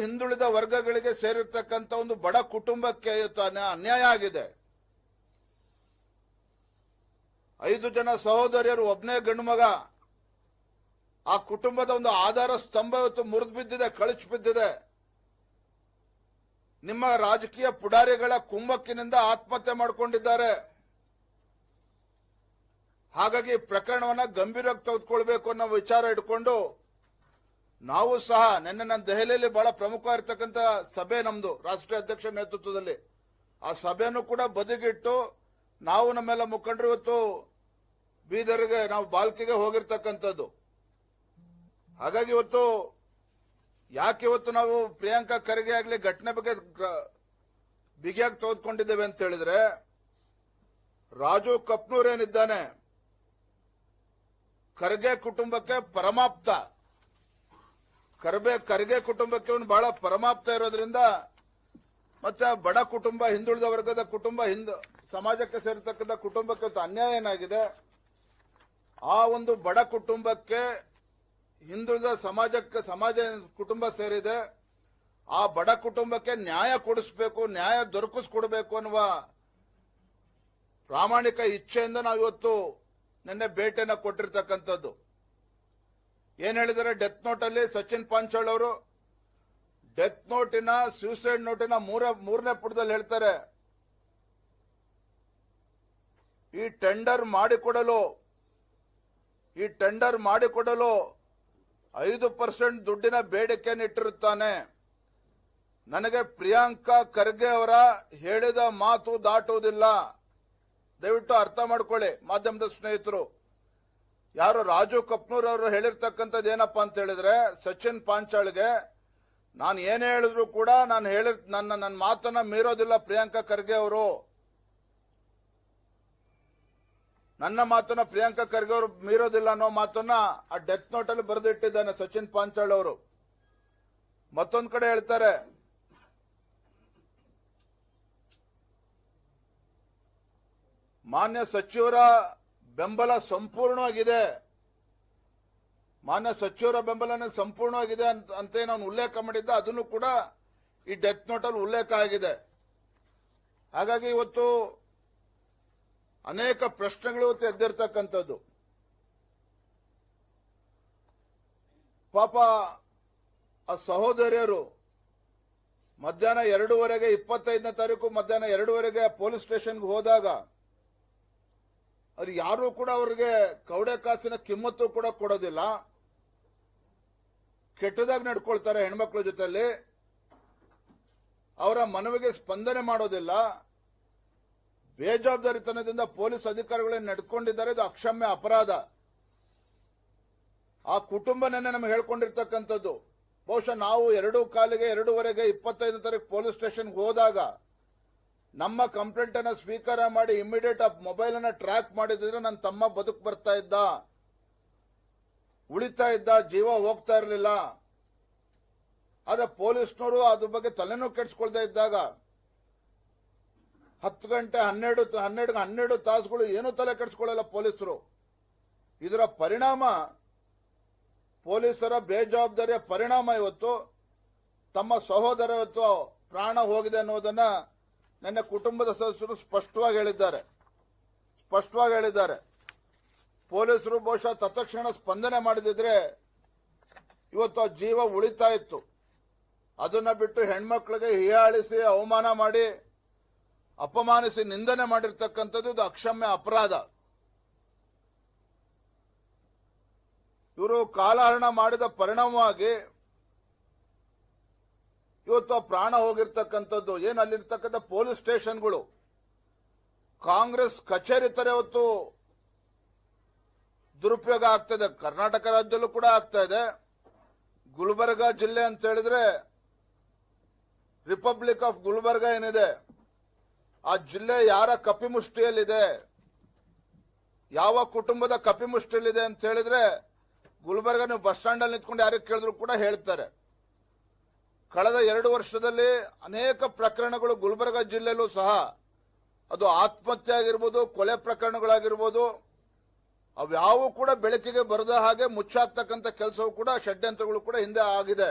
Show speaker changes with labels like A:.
A: ಹಿಂದುಳಿದ ವರ್ಗಗಳಿಗೆ ಸೇರಿರ್ತಕ್ಕಂಥ ಒಂದು ಬಡ ಕುಟುಂಬಕ್ಕೆ ಅನ್ಯಾಯ ಆಗಿದೆ. ಐದು ಜನ ಸಹೋದರಿಯರು ಒಬ್ಬನೇ ಗಂಡು ಮಗ. ಆ ಕುಟುಂಬದ ಒಂದು ಆಧಾರ ಸ್ತಂಭ ಇವತ್ತು ಮುರಿದು ಬಿದ್ದಿದೆ, ಕಳಚಿ ಬಿದ್ದಿದೆ. ನಿಮ್ಮ ರಾಜಕೀಯ ಪುಡಾರಿಗಳ ಕುಂಭಕ್ಕಿನಿಂದ ಆತ್ಮಹತ್ಯೆ ಮಾಡಿಕೊಂಡಿದ್ದಾರೆ. ಹಾಗಾಗಿ ಪ್ರಕರಣವನ್ನ ಗಂಭೀರವಾಗಿ ತೆಗೆದುಕೊಳ್ಬೇಕು ಅನ್ನೋ ವಿಚಾರ ಇಟ್ಕೊಂಡು ನಾವು ಸಹ ನಿನ್ನೆ ನನ್ನ ದೆಹಲಿಯಲ್ಲಿ ಬಹಳ ಪ್ರಮುಖ ಇರತಕ್ಕಂತ ಸಭೆ ನಮ್ದು, ರಾಷ್ಟ್ರೀಯ ಅಧ್ಯಕ್ಷ ನೇತೃತ್ವದಲ್ಲಿ. ಆ ಸಭೆಯನ್ನು ಕೂಡ ಬದಿಗಿಟ್ಟು ನಾವು ನಮ್ಮೆಲ್ಲ ಮುಖಂಡರು ಇವತ್ತು ಬೀದರ್ಗೆ, ನಾವು ಬಾಲ್ಕಿಗೆ ಹೋಗಿರ್ತಕ್ಕಂಥದ್ದು. ಹಾಗಾಗಿ ಇವತ್ತು ಯಾಕೆ ಇವತ್ತು ನಾವು ಪ್ರಿಯಾಂಕಾ ಖರ್ಗೆ ಆಗಲಿ ಘಟನೆ ಬಗ್ಗೆ ಬಿಗಿಯಾಗಿ ತೆಗೆದುಕೊಂಡಿದ್ದೇವೆ ಅಂತ ಹೇಳಿದ್ರೆ, ರಾಜು ಕಪ್ನೂರ್ ಏನಿದ್ದಾನೆ, ಖರ್ಗೆ ಕುಟುಂಬಕ್ಕೆ ಪರಮಾಪ್ತ. ಕರ್ಬೆ ಕರ್ಗೆ ಕುಟುಂಬಕ್ಕೆ ಅವನು ಬಹಳ ಪರಮಾಪ್ತ ಇರೋದ್ರಿಂದ ಮತ್ತೆ ಬಡ ಕುಟುಂಬ, ಹಿಂದುಳಿದ ವರ್ಗದ ಕುಟುಂಬ, ಹಿಂದೂ ಸಮಾಜಕ್ಕೆ ಸೇರತಕ್ಕಂಥ ಕುಟುಂಬಕ್ಕೆ ಅನ್ಯಾಯ ಏನಾಗಿದೆ? ಆ ಒಂದು ಬಡ ಕುಟುಂಬಕ್ಕೆ ಹಿಂದುಳಿದ ಸಮಾಜಕ್ಕೆ ಸಮಾಜ ಕುಟುಂಬ ಸೇರಿದೆ. ಆ ಬಡ ಕುಟುಂಬಕ್ಕೆ ನ್ಯಾಯ ಕೊಡಿಸ್ಬೇಕು, ನ್ಯಾಯ ದೊರಕಿಸ್ಕೊಡ್ಬೇಕು ಅನ್ನುವ ಪ್ರಾಮಾಣಿಕ ಇಚ್ಛೆಯಿಂದ ನಾವು ಇವತ್ತು ನಿನ್ನೆ ಭೇಟಿಯನ್ನು ಕೊಟ್ಟಿರ್ತಕ್ಕಂಥದ್ದು. ಏನ್ ಹೇಳಿದ್ದಾರೆ ಡೆತ್ ನೋಟ್ ಅಲ್ಲಿ ಸಚಿನ್ ಪಾಂಚಾಳ್ ಅವರು. ಡೆತ್ ನೋಟಿನ ಸ್ಯೂಸೈಡ್ ನೋಟಿನ ಮೂರ, ಮೂರನೇ ಪುಟದಲ್ಲಿ ಹೇಳ್ತಾರೆ. ಈ ಟೆಂಡರ್ ಮಾಡಿಕೊಡಲು, ಈ ಟೆಂಡರ್ ಮಾಡಿಕೊಡಲು ಐದು ಪರ್ಸೆಂಟ್ ದುಡ್ಡಿನ ಬೇಡಿಕೆಯನ್ನು ಇಟ್ಟಿರುತ್ತಾನೆ. ನನಗೆ ಪ್ರಿಯಾಂಕಾ ಖರ್ಗೆ ಅವರ ಹೇಳಿದ ಮಾತು ದಾಟುವುದಿಲ್ಲ. ದಯವಿಟ್ಟು ಅರ್ಥ ಮಾಡ್ಕೊಳ್ಳಿ, ಮಾಧ್ಯಮದ ಸ್ನೇಹಿತರು. ಯಾರು ರಾಜು ಕಪ್ನೂರ್ ಅವರು ಹೇಳಿರ್ತಕ್ಕಂಥದ್ದು ಏನಪ್ಪಾ ಅಂತ ಹೇಳಿದ್ರೆ, ಸಚಿನ್ ಪಾಂಚಾಳ್ಗೆ ನಾನು ಏನೇ ಹೇಳಿದ್ರು ಕೂಡ ನಾನು ಹೇಳಿರ್, ನನ್ನ ನನ್ನ ಮಾತನ್ನ ಮೀರೋದಿಲ್ಲ ಪ್ರಿಯಾಂಕಾ ಖರ್ಗೆ ಅವರು. ನನ್ನ ಮಾತನ್ನ ಪ್ರಿಯಾಂಕಾ ಖರ್ಗೆ ಅವರು ಮೀರೋದಿಲ್ಲ ಅನ್ನೋ ಮಾತನ್ನ ಆ ಡೆತ್ ನೋಟ್ ಅಲ್ಲಿ ಬರೆದಿಟ್ಟಿದ್ದಾನೆ ಸಚಿನ್ ಪಾಂಚಾಳ್ ಅವರು. ಮತ್ತೊಂದ್ ಕಡೆ ಹೇಳ್ತಾರೆ, ಮಾನ್ಯ ಸಚಿವರ ಬೆಂಬಲ ಸಂಪೂರ್ಣವಾಗಿದೆ. ಮಾನ್ಯ ಸಚಿವರ ಬೆಂಬಲನೇ ಸಂಪೂರ್ಣವಾಗಿದೆ ಅಂತ ಅಂತ ನಾನು ಉಲ್ಲೇಖ ಮಾಡಿದ್ದ, ಅದನ್ನು ಕೂಡ ಈ ಡೆತ್ ನೋಟಲ್ಲಿ ಉಲ್ಲೇಖ ಆಗಿದೆ. ಹಾಗಾಗಿ ಇವತ್ತು ಅನೇಕ ಪ್ರಶ್ನೆಗಳು ಇವತ್ತು ಎದ್ದಿರ್ತಕ್ಕಂಥದ್ದು. ಪಾಪ ಆ ಸಹೋದರಿಯರು ಮಧ್ಯಾಹ್ನ ಎರಡೂವರೆಗೆ ಇಪ್ಪತ್ತೈದನೇ ತಾರೀಕು ಮಧ್ಯಾಹ್ನ ಎರಡೂವರೆಗೆ ಪೊಲೀಸ್ ಸ್ಟೇಷನ್ಗೆ ಹೋದಾಗ ಅವ್ರು ಯಾರು ಕೂಡ ಅವರಿಗೆ ಕವಡೆ ಕಾಸಿನ ಕಿಮ್ಮತ್ತು ಕೂಡ ಕೊಡೋದಿಲ್ಲ. ಕೆಟ್ಟದಾಗಿ ನಡ್ಕೊಳ್ತಾರೆ ಹೆಣ್ಮಕ್ಳ ಜೊತೆಯಲ್ಲಿ. ಅವರ ಮನವಿಗೆ ಸ್ಪಂದನೆ ಮಾಡೋದಿಲ್ಲ. ಬೇಜವಾಬ್ದಾರಿತನದಿಂದ ಪೊಲೀಸ್ ಅಧಿಕಾರಿಗಳೇನು ನಡ್ಕೊಂಡಿದ್ದಾರೆ, ಇದು ಅಕ್ಷಮ್ಯ ಅಪರಾಧ. ಆ ಕುಟುಂಬ ನಮಗೆ ಹೇಳ್ಕೊಂಡಿರ್ತಕ್ಕಂಥದ್ದು. ಬಹುಶಃ ನಾವು ಎರಡು ಕಾಲಿಗೆ ಎರಡೂವರೆಗೆ ಇಪ್ಪತ್ತೈದು ತಾರೀಕು ಪೊಲೀಸ್ ಸ್ಟೇಷನ್ಗೆ ಹೋದಾಗ ನಮ್ಮ ಕಂಪ್ಲೇಂಟ್ ಅನ್ನ ಸ್ವೀಕಾರ ಮಾಡಿ ಇಮಿಡಿಯೇಟ್ ಆಫ್ ಮೊಬೈಲ್ ಅನ್ನ ಟ್ರ್ಯಾಕ್ ಮಾಡಿದ್ರೆ ನನ್ನ ತಮ್ಮ ಬದುಕು ಬರ್ತಾ ಇದ್ದ. ಉಳಿತಾ ಇದ್ದ, ಜೀವ ಹೋಗ್ತಾ ಇರಲಿಲ್ಲ. ಆದ್ರೆ ಪೊಲೀಸ್ನವರು ಅದ್ರ ಬಗ್ಗೆ ತಲೆನೂ ಕೆಡ್ಸ್ಕೊಳ್ತಾ ಇದ್ದಾಗ ಹತ್ತು ಗಂಟೆ ಹನ್ನೆರಡು ಹನ್ನೆರಡು ಹನ್ನೆರಡು ತಾಸುಗಳು ಏನೂ ತಲೆ ಕೆಡ್ಸ್ಕೊಳ್ಳಲ್ಲ ಪೊಲೀಸರು. ಇದರ ಪರಿಣಾಮ ಪೊಲೀಸರ ಬೇಜವಾಬ್ದಾರಿಯ ಪರಿಣಾಮ ಇವತ್ತು. ತಮ್ಮ ಸಹೋದರ ಇವತ್ತು ಪ್ರಾಣ ಹೋಗಿದೆ ಅನ್ನೋದನ್ನ ನನ್ನ ಕುಟುಂಬದ ಸದಸ್ಯರು ಸ್ಪಷ್ಟವಾಗಿ ಹೇಳಿದ್ದಾರೆ. ಸ್ಪಷ್ಟವಾಗಿ ಹೇಳಿದ್ದಾರೆ. ಪೊಲೀಸರು ಬಹುಶಃ ತತ್ಕ್ಷಣ ಸ್ಪಂದನೆ ಮಾಡದಿದ್ರೆ ಇವತ್ತು ಆ ಜೀವ ಉಳಿತಾ ಇತ್ತು. ಅದನ್ನ ಬಿಟ್ಟು ಹೆಣ್ಮಕ್ಳಿಗೆ ಹೀಯಾಳಿಸಿ, ಅವಮಾನ ಮಾಡಿ, ಅಪಮಾನಿಸಿ, ನಿಂದನೆ ಮಾಡಿರ್ತಕ್ಕಂಥದ್ದು ಇದು ಅಕ್ಷಮ್ಯ ಅಪರಾಧ. ಇವರು ಕಾಲಹರಣ ಮಾಡಿದ ಪರಿಣಾಮವಾಗಿ ಇವತ್ತು ಪ್ರಾಣ ಹೋಗಿರ್ತಕ್ಕಂಥದ್ದು, ಏನು ಅಲ್ಲಿರ್ತಕ್ಕಂಥ ಪೊಲೀಸ್ ಸ್ಟೇಷನ್ಗಳು? ಕಾಂಗ್ರೆಸ್ ಕಚೇರಿ ತರ ಇವತ್ತು ದುರುಪಯೋಗ ಆಗ್ತದೆ ಕರ್ನಾಟಕ ರಾಜ್ಯದಲ್ಲೂ ಕೂಡ ಆಗ್ತಾ ಇದೆ. ಗುಲ್ಬರ್ಗಾ ಜಿಲ್ಲೆ ಅಂತ ಹೇಳಿದ್ರೆ ರಿಪಬ್ಲಿಕ್ ಆಫ್ ಗುಲ್ಬರ್ಗಾ ಏನಿದೆ, ಆ ಜಿಲ್ಲೆ ಯಾರ ಕಪಿಮುಷ್ಟಿಯಲ್ಲಿದೆ? ಯಾವ ಕುಟುಂಬದ ಕಪಿಮುಷ್ಟಿಯಲ್ಲಿದೆ ಅಂತ ಹೇಳಿದ್ರೆ, ಗುಲ್ಬರ್ಗ ನೀವು ಬಸ್ ಸ್ಟ್ಯಾಂಡ್ ಅಲ್ಲಿ ನಿಂತ್ಕೊಂಡು ಯಾರಿಗೆ ಕೇಳಿದ್ರು ಕೂಡ ಹೇಳ್ತಾರೆ. ಕಳೆದ ಎರಡು ವರ್ಷದಲ್ಲಿ ಅನೇಕ ಪ್ರಕರಣಗಳು ಗುಲ್ಬರ್ಗ ಜಿಲ್ಲೆಯಲ್ಲೂ ಸಹ ಅದು ಆತ್ಮಹತ್ಯೆ ಆಗಿರ್ಬೋದು ಕೊಲೆ ಪ್ರಕರಣಗಳಾಗಿರ್ಬೋದು ಅವ್ಯಾವೂ ಕೂಡ ಬೆಳಕಿಗೆ ಬರದ ಹಾಗೆ ಮುಚ್ಚಾಕ್ತಕ್ಕಂಥ ಕೆಲಸವೂ ಕೂಡ ಷಡ್ಯಂತ್ರಗಳು ಕೂಡ ಹಿಂದೆ ಆಗಿದೆ.